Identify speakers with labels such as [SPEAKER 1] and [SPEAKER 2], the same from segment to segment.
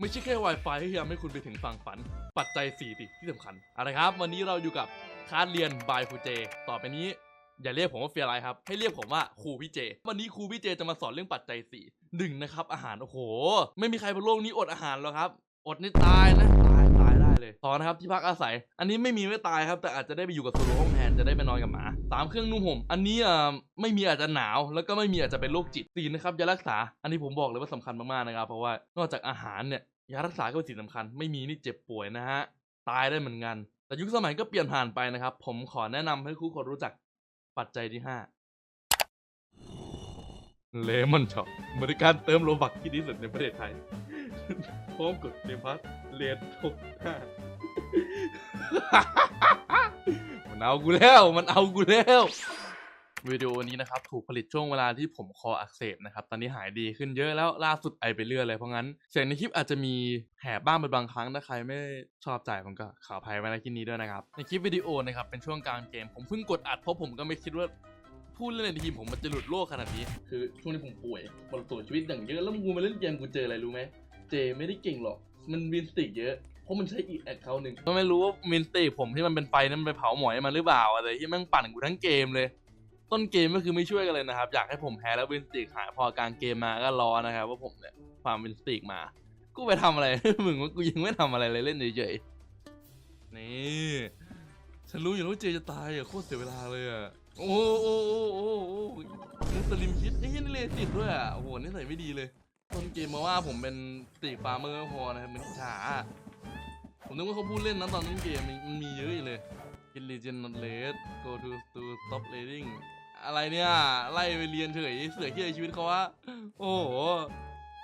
[SPEAKER 1] ไม่ใช่แค่ Wi-Fi ที่ทำให้คุณไปถึงฝั่งฝัน ปัจจัย4ติที่สำคัญอะไรครับ วันนี้เราอยู่กับคาสเรียนบายครูเจ ต่อไปนี้ อย่าเรียกผมว่าเฟียร์ไรครับ ให้เรียกผมว่าครูพี่เจ วันนี้ครูพี่เจจะมาสอนเรื่องปัจจัย4หนึ่งนะครับอาหาร โอ้โห ไม่มีใครบนโลกนี้อดอาหารหรอกครับ อดนี่ตายนะ ตายตายได้ เลยต่อนะครับที่พักอาศัย อันนี้ไม่มีไม่ตายครับแต่อาจจะได้ไปอยู่กับโซโลห้องแทนจะได้ไปนอนกับหมาสามเครื่องนุ่งห่มอันนี้อ่าไม่มีอาจจะหนาวแล้วก็ไม่มีอาจจะเป็นโรคจิตสี่นะครับยารักษา อันนี้ผมบอกเลยว่าสำคัญมากๆนะครับ เพราะว่านอกจากอาหารเนี่ยยารักษาก็เป็นสิ่งสำคัญ ไม่มีนี่เจ็บป่วยนะฮะตายได้เหมือนกัน แต่ยุคสมัยก็เปลี่ยนผ่านไปนะครับ ผมขอแนะนำให้ทุกคนรู้จักปัจจัยที่ห้าเลมอนช็อปบริการเติมโลบักที่ดีสุดในประเทศไทย พร้อมกดเดพัสเลนหกห้า มันเอากูแล้ว มันเอากูแล้ว วิดีโอนี้นะครับ ถูกผลิตช่วงเวลาที่ผมคออักเสบนะครับ ตอนนี้หายดีขึ้นเยอะแล้วล่าสุดไอไปเรื่อยเลยเพราะงั้น เสียงในคลิปอาจจะมีแหบบ้างเป็นบางครั้งถ้าใครไม่ชอบใจผมก็ขออภัยไว้ในที่นี้ด้วยนะครับ ในคลิปวิดีโอนะครับเป็นช่วงกลางเกม ผมเพิ่งกดอัดเพราะผมก็ไม่คิดว่าพูดเล่นในทีมผมมันจะหลุดโลกขนาดนี้ คือช่วงนี้ผมป่วยปรตัวชีวิตอย่างเยอะแล้วมึงมาเล่นเกมกูเจออะไรรู้ไหม เจไม่ได้เก่งหรอก มันวินสติกเยอะ เพราะมันใช้อีกแอคเคาท์หนึ่งก็ไม่รู้ว่าวินสติกผมที่มันเป็นไฟนั้นมันไปเผาหมอยมันหรือเปล่าอะไรที่แม่งปั่นกูทั้งเกมเลย ต้นเกมก็คือไม่ช่วยกันเลยนะครับ อยากให้ผมแพ้แล้ววินสติกหายพอกลางเกมมาก็รอนะครับว่าผมเนี่ยฟามวินสติกมา กูไปทำอะไร มึงว่ากูยังไม่ทำอะไรเลยเล่นเฉยๆนี่ฉันรู้อยู่แล้วว่าเจจะตายอะโคตรเสียเวลาเลยอะโอ้โอ้โอ้โอ้โอ้มุสลิมคิดไอ้เหี้ยนี่เลยติดด้วยอะโอ้โหนี่ใส่ไม่ดีเลย ต้นเกมมาว่าผมเป็นตีฟาร์มเมอร์พอนะครับมันช้าผมนึกว่าเขาพูดเล่นนะตอนต้นเกมมันมีเยอะอยู่เลย Intelligent not late go to to stop reading อะไรเนี่ย ไล่ไปเรียนเฉยเสือเที่ยชีวิตเขาวะโอ้โห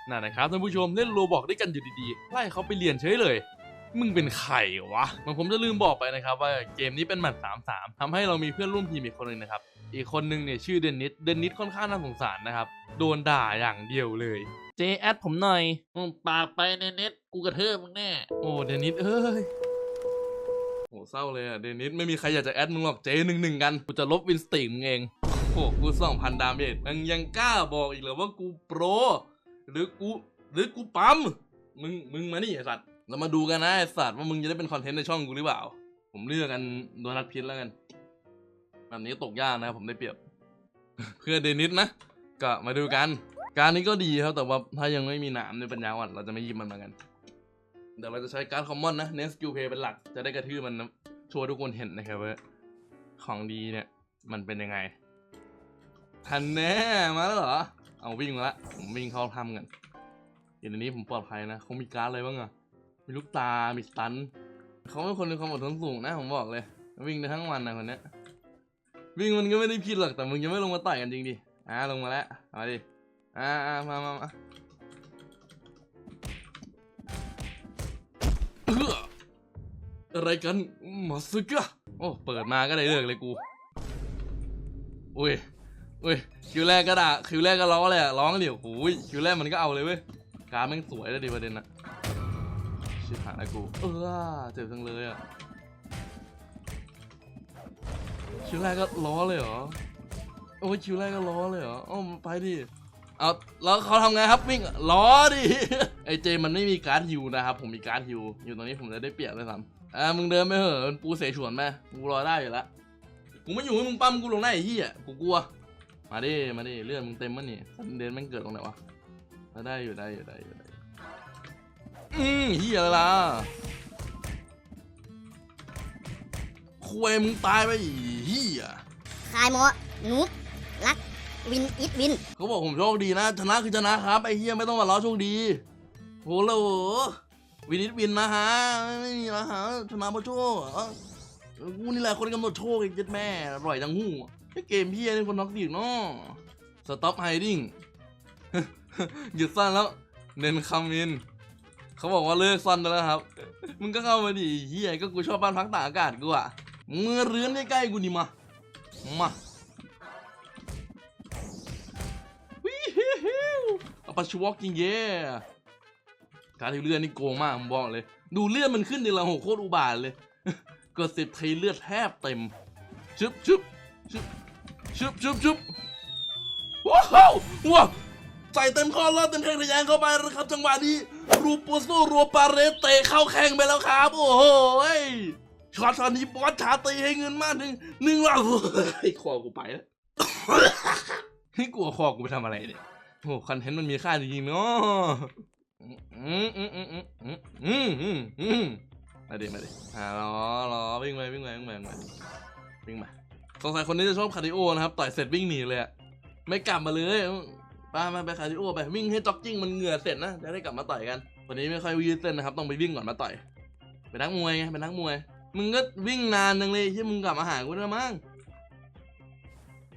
[SPEAKER 1] นั่นนะครับท่านผู้ชมเล่นโรบอกด้วยกันอยู่ดีๆ ไล่เขาไปเรียนเฉยเลย มึงเป็นใครวะมันผมจะลืมบอกไปนะครับ ว่าเกมนี้เป็นแมตช์สามสามทำให้เรามีเพื่อนร่วมทีมอีกคนหนึ่งนะครับ อีกคนหนึ่งเนี่ยชื่อเดนนิสเดนนิสค่อนข้างน่าสงสารนะครับ โดนด่าอย่างเดียวเลย เจแอดผมหน่อย
[SPEAKER 2] มึงปากไปในเน็ตกูกระเทือมึงแน่
[SPEAKER 1] โอ้เดนิสเอ้ยโหเศร้าเลยอะเดนิสไม่มีใครอยากจะแอดมึงหรอกเจหนึ่งหนึ่งกันกูจะลบวินสติกมึงเองโอ้กูสองพันดาเมจมึงยังกล้าบอกอีกเหรอว่ากูโปร หรือกูหรือกูปั๊มมึงมึงมานี่ไอสัตว์เรามาดูกันนะไอสัตว์ว่ามึงจะได้เป็นคอนเทนต์ในช่องกูหรือเปล่า ผมเลือกกันโดนัทพิษแล้วกันแบบนี้ตกยากนะครับผมได้เปรียบ เพื่อเดนิสนะ ก็มาดูกัน การนี้ก็ดีครับแต่ว่าถ้ายังไม่มีหนามในปัญญาอ่อนเราจะไม่หยิบมันมากันเดี๋ยวเราจะใช้การ์ดคอมมอนนะเน้นสกิลเพย์เป็นหลักจะได้กระทืบมันนะโชว์ทุกคนเห็นนะครับว่าของดีเนี่ย มันเป็นยังไงทันแน่มาแล้วเหรอ เอาวิ่งมาละผมวิ่งเข้าถ้ำกันเดี๋ยวนี้ผมปลอดภัยนะเขามีการ์ดอะไรบ้างอะมีลูกตา มีสตันเขาเป็นคนมีความอดทนสูงนะผมบอกเลย วิ่งได้ทั้งวันนะคนเนี้ยวิ่งมันก็ไม่ได้ผิดหรอกแต่มึงยังไม่ลงมาต่อยกันจริงดิอ่าลงมาแล้วมาดิ อ่ามามามาอะไรกันมาสึกะโอ้ เปิดมาก็ได้เลิกเลยกู อุ้ยอุ้ย คิวแรกก็ด่า คิวแรกก็ร้องเลยอะร้องเดี๋ยวโอ้ย คิวแรกมันก็เอาเลยเว้ย การดแม่งสวยแล้วดิประเด็นอะชิบหายแล้วกู เออเจ็บจังเลยอะคิวแรกก็ล้อเลยเหรอ โอ้ยคิวแรกก็ล้อเลยเหรอ อ้อมไปดิ เอาแล้วเขาทำไงครับวิ่งล้อดิไอเจมันไม่มีการ์ดฮิวนะครับผมมีการ์ดฮิวอยู่ตรงนี้ผมจะได้เปรียบเลยซ้ำอ่ามึงเดินไปเหอะมันปูเสฉวนไปกูรอได้อยู่แล้วกูไม่อยู่ให้มึงปั้มกูลงได้ไอ้เหี้ยกูกลัวมาดิมาดิเลือดมึงเต็มมั้นี่เดินแม่งเกิดตรงไหนวะมาได้อยู่ได้อยู่ได้อยู่ได้อยู่อืมเหี้ยอะไรล่ะคุยมึงตายไปอีเหี้ย
[SPEAKER 3] คายโมนุบรัก วินอิทวิน
[SPEAKER 1] เขาบอกผมโชคดีนะ ชนะคือชนะครับไอ้เฮียไม่ต้องมาล้อโชคดีโหโหลวินิตวินนะฮะไม่มีนะฮะชนะเพราะโชคกูนี่แหละคนกำหนดโชคไอ้เจ็ดแม่อร่อยจังหู้ไอ้เกมพี่นี่คนน็อกดีเนาะสต็อปไฮดิ้งหยุดสั้นแล้ว เน้นคำมินเขาบอกว่าเลิกสั้นไปแล้วครับ มึงก็เข้ามาดิเฮียก็กูชอบบ้านพักตากอากาศกูอะมึงมาเรือนใกล้ๆกูดิมา มา เอาปัชวอกจริงเย่การที่เลือดนี่โกงมากผมบอกเลย ดูเลือดมันขึ้นในละหกโคตรอุบาทเลยกดสิบทีเลือดแทบเต็มชึบชึบชึบชึบชึบชึบว้าวว้าวใส่เต็มข้อรอบเต็มแข้งทะยานเข้าไปแล้วครับ จังหวะนี้รูปูโซรัวปาเรสเตะเข้าแข้งไปแล้วครับ โอ้โหช็อตตอนนี้บอสชาตีให้เงินมากหนึ่งหนึ่งล้านไอ้คอกูไปแล้วให้กลัวคอกูไปทำอะไรเนี่ย โอ้คอนเทนต์มันมีค่าจริงๆเนาะอืมอืมอืมอืมอืมอืมอืมอืมมาดิมาดิอ่ารอรอวิ่งไปวิ่งไปวิ่งไปวิ่งไปวิ่งไปสงสัยคนนี้จะชอบคาร์ดิโอนะครับต่อยเสร็จวิ่งหนีเลยอะไม่กลับมาเลยไปมาไปคาร์ดิโอไปวิ่งให้จ็อกกิ้งมันเหงื่อเสร็จนะจะได้กลับมาต่อยกันวันนี้ไม่ค่อยวิ่งเต้นนะครับต้องไปวิ่งก่อนมาต่อยเป็นนักมวยไงเป็นนักมวย มึงก็วิ่งนานจังเลยที่มึงกลับมาหากูได้มั้ง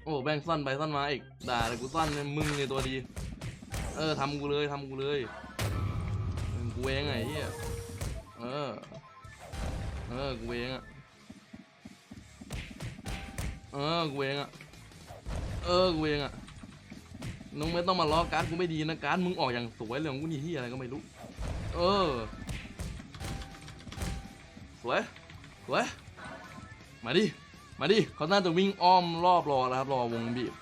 [SPEAKER 1] โอ้แบ่งซ่อนไปซ่อนมาอีกด่าเลยกูซ่อนเนี่ยมึงเนี่ยตัวดี เออทำกูเลยทำกูเลยกูเองไงเฮียเออ เออกูเองอะเออกูเองอะเออกูเองอะน้องไม่ต้องมาล้อการ์ดกูไม่ดีนะการ์ดมึงออกอย่างสวยเลยของกูนี่เฮียอะไรก็ไม่รู้ เออสวยสวยมาดิ มาดิเขาน่าจะวิ่งอ้อมรอบรอแล้วครับรอวงบีบ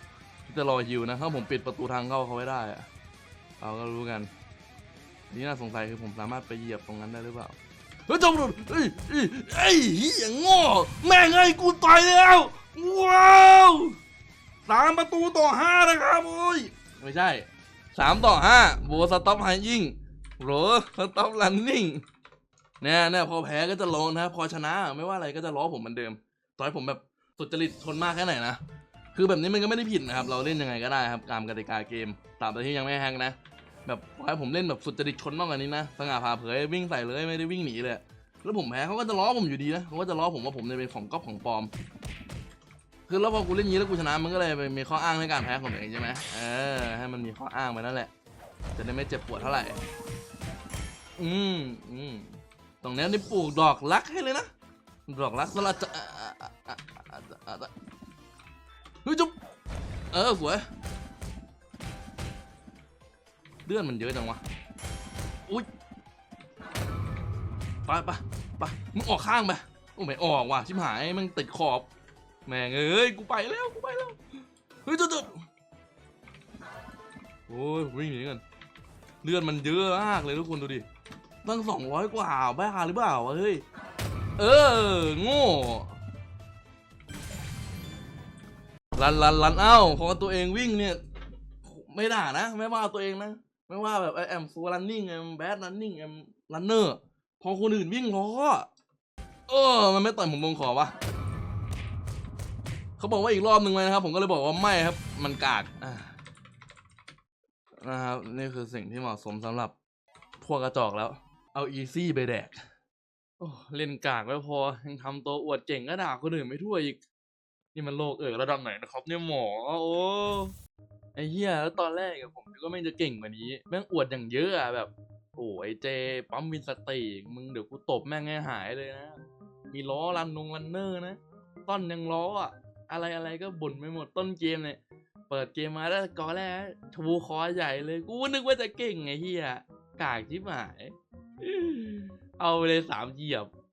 [SPEAKER 1] จะรอฮิวนะถ้าผมปิดประตูทางเข้าเขาไว้ได้อะเราก็รู้กันนี่น่าสงสัยคือผมสามารถไปเหยียบตรงนั้นได้หรือเปล่าเฮ้ยจมดุเฮ้ยเฮ้ยเฮ้ยเฮียโง่แม่งไอ้กูต่อยแล้วว้าวสามประตูต่อห้านะครับโอ้ยไม่ใช่สามต่อห้าโบสต็อปไฮยิงโหรสต็อปรันนิ่งเนี่ยเนี่ยพอแพ้ก็จะร้องนะพอชนะไม่ว่าอะไรก็จะล้อผมเหมือนเดิม ต่อให้ผมแบบสุจริตชนมากแค่ไหนนะคือแบบนี้มันก็ไม่ได้ผิดนะครับ เราเล่นยังไงก็ได้ครับตามกติกาเกมตราบใดที่ยังไม่แฮงนะ แบบขอให้ผมเล่นแบบสุจริตชนมากกว่านี้นะสง่าผ่าเผยวิ่งใส่เลยไม่ได้วิ่งหนีเลยแล้วผมแพ้เขาก็จะล้อผมอยู่ดีนะเขาก็จะล้อผมว่าผมเนี่ยเป็นของก๊อปของปลอม คือแล้วพอกูเล่นงี้แล้วกูชนะมันก็เลยมีข้ออ้างในการแพ้ของตัวเองใช่ไหมเออให้มันมีข้ออ้างไปนั่นแหละ จะได้ไม่เจ็บปวดเท่าไหร่ อืมอืมตรงนี้นี่ปลูกดอกรักให้เลยนะดอกรักสลัดจะ อะอะอะเฮ้ยจุ๊บเออสวยเลือดมันเยอะจังวะอุ้ยไปไปไปมึงออกข้างไปโอ้ไม่ออกว่ะชิบหายมึงติดขอบแม่งเอ้ยกูไปแล้วกูไปแล้วเฮ้ยจุ๊บจุ๊บโอ้ยวิ่งหนีกันเลือดมันเยอะมากเลยทุกคนดูดิตั้งสองร้อยกว่าบ้าหรือเปล่าวะเฮ้ยเออโง่ ลันลันลันเอ้าพอตัวเองวิ่งเนี่ย ไม่ด่านะ ไม่ว่าตัวเองนะ ไม่ว่าแบบแอมฟูรันนิ่งแอมแบดรันนิ่งแอมรันเนอร์พอคนอื่นวิ่งล้อเออ มันไม่ต่อยผมลงขอวะเขาบอกว่าอีกรอบหนึ่งไหมนะครับ ผมก็เลยบอกว่าไม่ครับ มันกากนะครับ นี่คือสิ่งที่เหมาะสมสำหรับพวกกระจอกแล้ว เอาอีซี่ไปแดกโอ้เล่นกากไม่พอยังทำตัวอวดเก่งก็ด่าคนอื่นไม่ทั่วอีก นี่มันโลกเออระดับไหนนะครับเนี่ยหมอโอ้ไอ้เหี้ยแล้วตอนแรกอะผมก็ไม่งจะเก่งกว่านี้แม่งอวดอย่างเยอะอะแบบโอ้ไอเจปั๊มวินสติมึงเดี๋ยวกูตบแม่งให้หายเลยนะ มีล้อรันนงรันเนอร์นะต้นยังล้ออะอะไรอะไรก็บ่นไปหมดต้นเกมเนี่ยเปิดเกมมาแล้วกอแรกชูคอใหญ่เลยกูนึกว่าจะเก่งไงเฮียกากชิบหาย เอาไปเลยสามเหยียบ